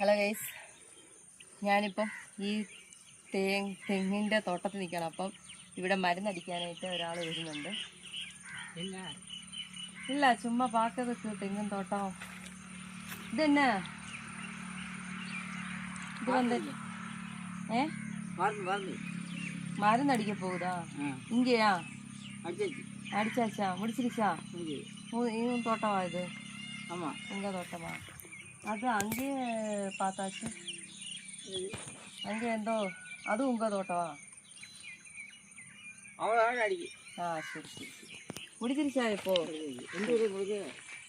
Hello guys ഞാനിപ്പം ഈ തേ തെങ്ങിന്റെ തോട്ടത്തിൽ നിൽക്കണം അപ്പം ഇവിടെ മരുന്നടിക്കാനായിട്ട് ഒരാൾ വരുന്നുണ്ട്. ഇല്ല ചുമ്മാ പാക്കത് തെങ്ങും തോട്ടം. ഇതെന്നാ? ഇത് വന്നില്ല? ഏ? മരുന്നടിക്ക പോകുതാ ഇങ്ങയാ? അടിച്ചാച്ചാ മുടിച്ചിരിച്ചാ തോട്ടമാ ഇത്? ആമാ. എങ്ക തോട്ടമാ? அது அங்கேயே பார்த்தாச்சு. அங்கே எந்தோ அது உங்க தோட்டமா அவ்வளோ அடிக்கு ஆ சரி சரி சரி. முடிச்சிருச்சா இப்போ? எந்த ஊர் உங்களுக்கு?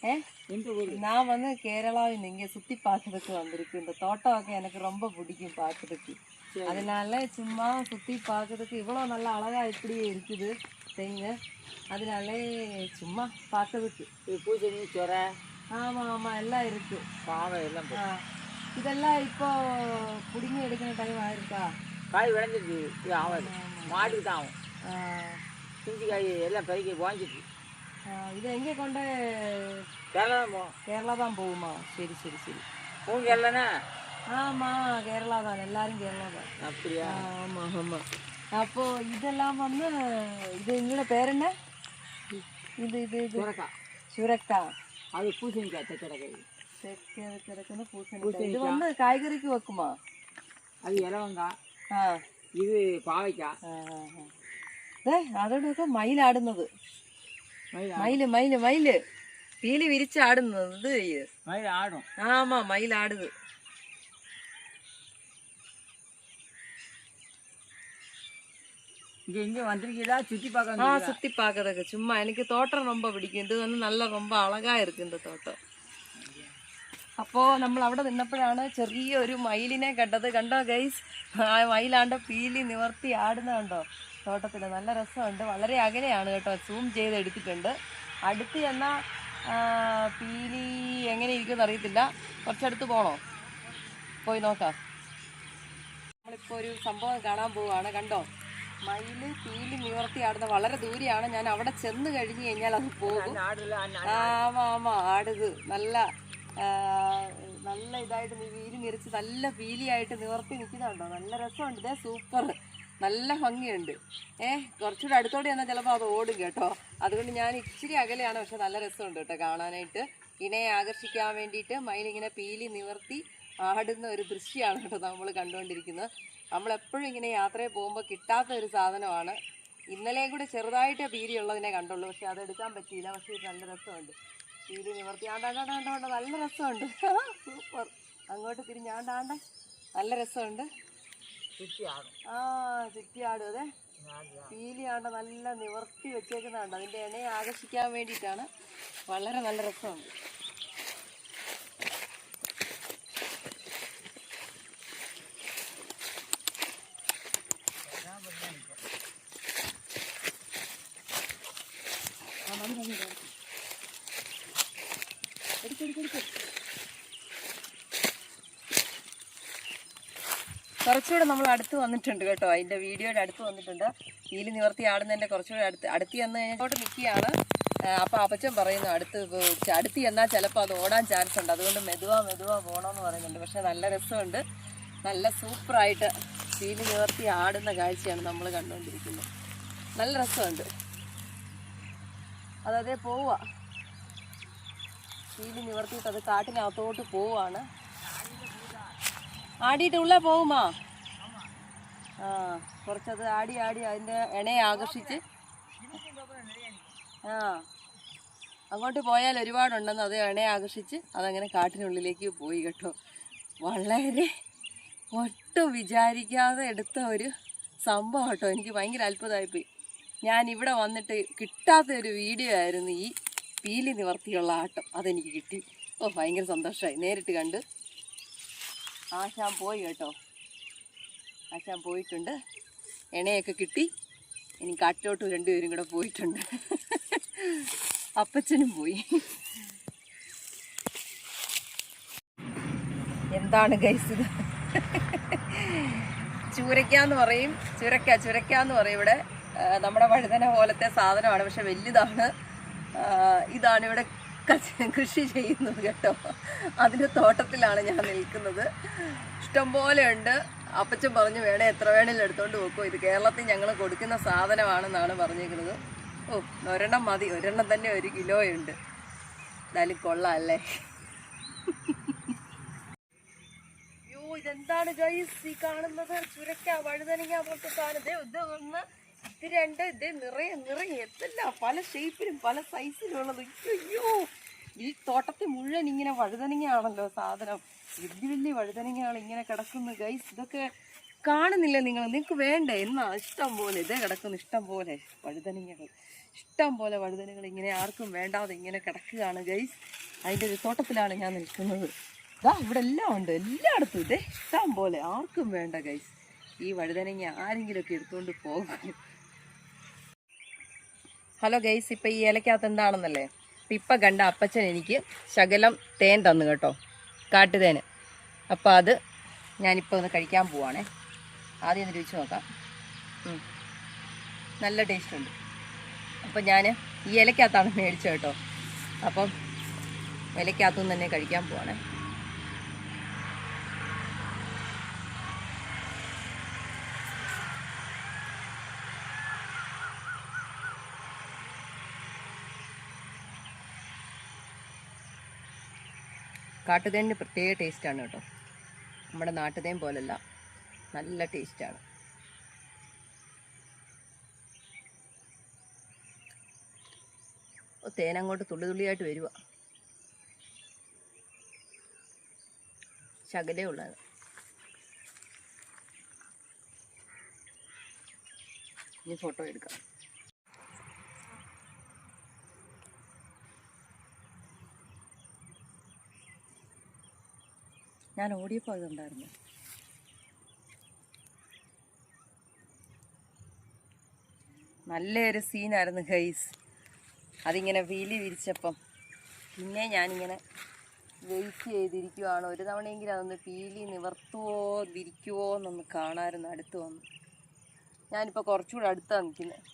ஏ? எந்த ஊர்? நான் வந்து கேரளாவில் இங்கே சுற்றி பார்க்கறதுக்கு வந்திருக்கு. இந்த தோட்டம் எனக்கு ரொம்ப பிடிக்கும் பார்க்கறதுக்கு. அதனால சும்மா சுற்றி பார்க்கறதுக்கு இவ்வளோ நல்ல அழகா இப்படி இருக்குது தெங்கு அதனால சும்மா பார்க்கறதுக்கு. பூசணி சொரை ஆமாம் ஆமாம் எல்லாம் இருக்கு. பாவை எல்லாம் ஆ இதெல்லாம் இப்போ பிடுங்கி எடுக்கிற டைம் ஆயிருக்கா? காய் விளைஞ்சிருக்கு. இது ஆகாது மாட்டுக்கு தான் ஆகும். ஆ, குஞ்சு காய் எல்லாம் பறிக்க வாங்கிட்டு ஆ, இது எங்கே கொண்டு கேரளா தான் போகும் கேரளா தான் போகுமா? சரி சரி சரி. உங்க கேரளாண்ணா ஆமாம் கேரளா தான். எல்லாரும் கேரளா தான். அப்படியா? ஆமா ஆமா. அப்போ இதெல்லாம் வந்து இது எங்களோட பேர் என்ன? இது இது இது. சுரக்கா. சுரக்கா. அது பூசணிக்காய் தச்சடை காய் கிடக்குன்னு பூசணிக்காய் இது வந்து காய்கறிக்கு வைக்குமா அது இலவங்காய் ആ இது பாவைக்காய் ആ, ആ, ആ. ദേ അതോടൊക്കെ മയിൽ ആടുന്നത് மயில் മയില് മയില് മയില് പീലി വിരിച്ച് ആടുന്നത് ഇത് ചെയ്യ്. மயில் ஆடும் ആമാ മയിൽ இங்கே இங்கே வந்திருக்கீங்களா சுற்றி பார்க்க ஆ வந்திருக்கீங்களா? சுத்தி பாக்குறதுக்கு சும்மா எனக்கு தோட்டம் ரொம்ப பிடிக்கும் இது வந்து നല്ല ரொம்ப അഴകാ ഇരിക്കും இந்த തോട്ടം അപ്പോൾ നമ്മൾ അവിടെ നിന്നപ്പോഴാണ് ചെറിയൊരു മയിലിനെ കണ്ടത് കണ്ടോ ഗൈസ് ആ മയിലാണ്ട് പീലി നിവർത്തി ആടുന്ന കണ്ടോ തോട്ടത്തിൽ നല്ല രസമുണ്ട് വളരെ അകലെയാണ് കേട്ടോ സൂം ചെയ്ത് എടുത്തിട്ടുണ്ട് അടുത്ത് എന്നാൽ പീലി എങ്ങനെ ഇരിക്കുമെന്ന് അറിയത്തില്ല കുറച്ചടുത്ത് പോണോ പോയി നോക്കാം നമ്മളിപ്പോൾ ഒരു സംഭവം കാണാൻ പോവുകയാണ് കണ്ടോ മയിൽ പീലി നിവർത്തിയാടുന്ന വളരെ ദൂരെയാണ്. ഞാൻ അവിടെ ചെന്ന് കഴിഞ്ഞു കഴിഞ്ഞാൽ അത് പോകും. ആമാ ആമാ ആടുത്. നല്ല നല്ല ഇതായിട്ട് വീലി നിറച്ച് നല്ല പീലിയായിട്ട് നിവർത്തി നിൽക്കുന്നുണ്ടോ? നല്ല രസമുണ്ട്. ഇതേ സൂപ്പർ. നല്ല ഭംഗിയുണ്ട്. ഏഹ് കുറച്ചുകൂടെ അടുത്തോടെ എന്നാൽ ചിലപ്പോൾ അത് ഓടും കേട്ടോ. അതുകൊണ്ട് ഞാൻ ഇച്ചിരി അകലെയാണ് പക്ഷെ നല്ല രസമുണ്ട് കേട്ടോ കാണാനായിട്ട്. ഇണയെ ആകർഷിക്കാൻ വേണ്ടിയിട്ട് മയിലിങ്ങനെ പീലി നിവർത്തി ആടുന്ന ഒരു ദൃശ്യമാണ് കേട്ടോ നമ്മൾ കണ്ടുകൊണ്ടിരിക്കുന്നത്. നമ്മളെപ്പോഴും ഇങ്ങനെ യാത്രയെ പോകുമ്പോൾ കിട്ടാത്ത ഒരു സാധനമാണ്. ഇന്നലെയും കൂടെ ചെറുതായിട്ട് പീരി ഉള്ളതിനെ കണ്ടുള്ളൂ. പക്ഷെ അത് എടുക്കാൻ പറ്റിയില്ല. പക്ഷേ നല്ല രസമുണ്ട്. പീരി നിവർത്തി ആണ്ടാണ്ടാണ്ടാണ്ട് നല്ല രസമുണ്ട്. സൂപ്പർ. അങ്ങോട്ട് തിരിഞ്ഞാണ്ടാണ്ട നല്ല രസമുണ്ട്. ആ ചിറ്റിയാടും അതെ. പീലിയാണ്ട നല്ല നിവർത്തി വെച്ചേക്കുന്നതാണ്ട് അതിന്റെ ഇണയെ ആകർഷിക്കാൻ വേണ്ടിയിട്ടാണ്. വളരെ നല്ല രസമുണ്ട്. കുറച്ചുകൂടെ നമ്മൾ അടുത്ത് വന്നിട്ടുണ്ട് കേട്ടോ. അതിന്റെ വീഡിയോയുടെ അടുത്ത് വന്നിട്ടുണ്ട്. ഈൽ നിവർത്തി ആടുന്നതിന്റെ കുറച്ചുകൂടെ അടുത്ത് അടുത്ത് ചെന്ന് കഴിഞ്ഞിട്ട് നിൽക്കുകയാണ്. അപ്പൊ അപ്പച്ചൻ പറയുന്നു അടുത്ത് അടുത്ത് ചെന്നാൽ ചിലപ്പോൾ അത് ഓടാൻ ചാൻസ് ഉണ്ട്. അതുകൊണ്ട് മെതുവാ മെതുവാ പോകണമെന്ന് പറയുന്നുണ്ട്. പക്ഷേ നല്ല രസമുണ്ട്. നല്ല സൂപ്പറായിട്ട് ഈൽ നിവർത്തി ആടുന്ന കാഴ്ചയാണ് നമ്മൾ കണ്ടുകൊണ്ടിരിക്കുന്നത്. നല്ല രസമുണ്ട്. അതതേ പോവുക ശീലി നിവർത്തിയിട്ട് അത് കാട്ടിനകത്തോട്ട് പോവാണ്. ആടിയിട്ട് ഉള്ളേ പോവുമാ ആ കുറച്ചത് ആടി ആടി അതിന്റെ ഇണയെ ആകർഷിച്ച്. ആ അങ്ങോട്ട് പോയാൽ ഒരുപാടുണ്ടെന്ന് അത് ഇണയെ ആകർഷിച്ച് അതങ്ങനെ കാട്ടിനുള്ളിലേക്ക് പോയി കേട്ടോ. വളരെ ഒട്ടും വിചാരിക്കാതെ എടുത്ത ഒരു സംഭവം കേട്ടോ. എനിക്ക് ഭയങ്കര അത്ഭുതമായിപ്പോയി. ഞാൻ ഇവിടെ വന്നിട്ട് കിട്ടാത്ത ഒരു വീഡിയോ ആയിരുന്നു ഈ പീലി നിവർത്തിയുള്ള ആട്ടം. അതെനിക്ക് കിട്ടി. ഓ ഭയങ്കര സന്തോഷമായി നേരിട്ട് കണ്ട്. ആശാൻ പോയി കേട്ടോ. ആശാൻ പോയിട്ടുണ്ട്. എണയൊക്കെ കിട്ടി. ഇനി കാട്ടിലോട്ട് രണ്ടുപേരും കൂടെ പോയിട്ടുണ്ട്. അപ്പച്ചനും പോയി. എന്താണ് ഗൈസ് ഇത്? ചൂരയ്ക്കാന്ന് പറയും. ചുരക്ക ചുരക്കാന്ന് പറയും ഇവിടെ. നമ്മുടെ വഴുതന പോലത്തെ സാധനമാണ് പക്ഷെ വലുതാണ്. ഇതാണ് ഇവിടെ കൃഷി ചെയ്യുന്നത് കേട്ടോ. അതിന്റെ തോട്ടത്തിലാണ് ഞാൻ നിൽക്കുന്നത്. ഇഷ്ടംപോലെ ഉണ്ട്. അപ്പച്ചൻ പറഞ്ഞു വേണേ എത്ര വേണേലും എടുത്തോണ്ട് പോക്കോ ഇത് കേരളത്തിൽ ഞങ്ങൾ കൊടുക്കുന്ന സാധനമാണെന്നാണ് പറഞ്ഞേക്കുന്നത് ഓ ഒരെണ്ണം മതി. ഒരെണ്ണം തന്നെ ഒരു കിലോ ഉണ്ട് എന്തായാലും കൊള്ളാം അല്ലേ? അയ്യോ ഇതെന്താണ് ഗൈസ് ഈ കാണുന്നത്? ചുരക്ക വഴുതനങ്ങ പോലത്തെ സാധനം. ദേ ഇത് ഒന്ന് ഇത് രണ്ട് ഇത് നിറയെ നിറയെ എത്തല്ല. പല ഷേപ്പിലും പല സൈസിലുള്ളത് അയ്യോ ഈ തോട്ടത്തിൽ മുഴുവൻ ഇങ്ങനെ വഴുതനങ്ങയാണല്ലോ സാധനം. വലിയ വലിയ വഴുതനങ്ങയാണ് ഇങ്ങനെ കിടക്കുന്നത്. ഗൈസ് ഇതൊക്കെ കാണുന്നില്ല നിങ്ങൾ. നിങ്ങൾക്ക് വേണ്ടേ? എന്നാ ഇഷ്ടം പോലെ ഇതേ കിടക്കുന്നു. ഇഷ്ടം പോലെ വഴുതനങ്ങകൾ. ഇഷ്ടം പോലെ വഴുതനങ്ങൾ ഇങ്ങനെ ആർക്കും വേണ്ടാതെ ഇങ്ങനെ കിടക്കുകയാണ്. ഗൈസ് അതിന്റെ ഒരു തോട്ടത്തിലാണ് ഞാൻ നിൽക്കുന്നത്. ഇതാ ഇവിടെ എല്ലാം ഉണ്ട്. എല്ലായിടത്തും ഇതേ ഇഷ്ടം പോലെ ആർക്കും വേണ്ട ഗൈസ് ഈ വഴുതനങ്ങ ആരെങ്കിലുമൊക്കെ എടുത്തുകൊണ്ട് പോകും. ഹലോ ഗൈസ് ഇപ്പം ഈ ഇലക്കകത്ത് എന്താണെന്നല്ലേ? അപ്പം ഇപ്പം കണ്ട അപ്പച്ചൻ എനിക്ക് ശകലം തേൻ തന്നു കേട്ടോ. കാട്ടുതേന്. അപ്പോൾ അത് ഞാനിപ്പോൾ ഒന്ന് കഴിക്കാൻ പോവാണേ. ആദ്യം ഒന്ന് രുചിച്ച് നോക്കാം. നല്ല ടേസ്റ്റ് ഉണ്ട്. അപ്പം ഞാൻ ഈ ഇലക്കകത്താണ് മേടിച്ചത് കേട്ടോ. അപ്പം ഇലക്കകത്തുനിന്ന് തന്നെ കഴിക്കാൻ പോവാണേ. കാട്ടുതേനിന് പ്രത്യേക ടേസ്റ്റാണ് കേട്ടോ. നമ്മുടെ നാട്ടുതേൻ പോലല്ല. നല്ല ടേസ്റ്റാണ്. ഓ തേൻ അങ്ങോട്ട് തുള്ളി തുള്ളിയായിട്ട് വരുക ശകലേ ഉള്ളത് ഇനി ഫോട്ടോ എടുക്കാം. ഞാൻ ഓടിയപ്പോൾ ഇതുണ്ടായിരുന്നു നല്ലൊരു സീനായിരുന്നു ഗൈസ്. അതിങ്ങനെ വീലി വിരിച്ചപ്പം പിന്നെ ഞാനിങ്ങനെ വെയിറ്റ് ചെയ്തിരിക്കുവാണ്. ഒരു തവണയെങ്കിലും അതൊന്ന് പീലി നിവർത്തുവോ വിരിക്കുവോ എന്നൊന്ന് കാണാമായിരുന്നു അടുത്ത് വന്ന്. ഞാനിപ്പോൾ കുറച്ചുകൂടെ അടുത്താണ് നിൽക്കുന്നത്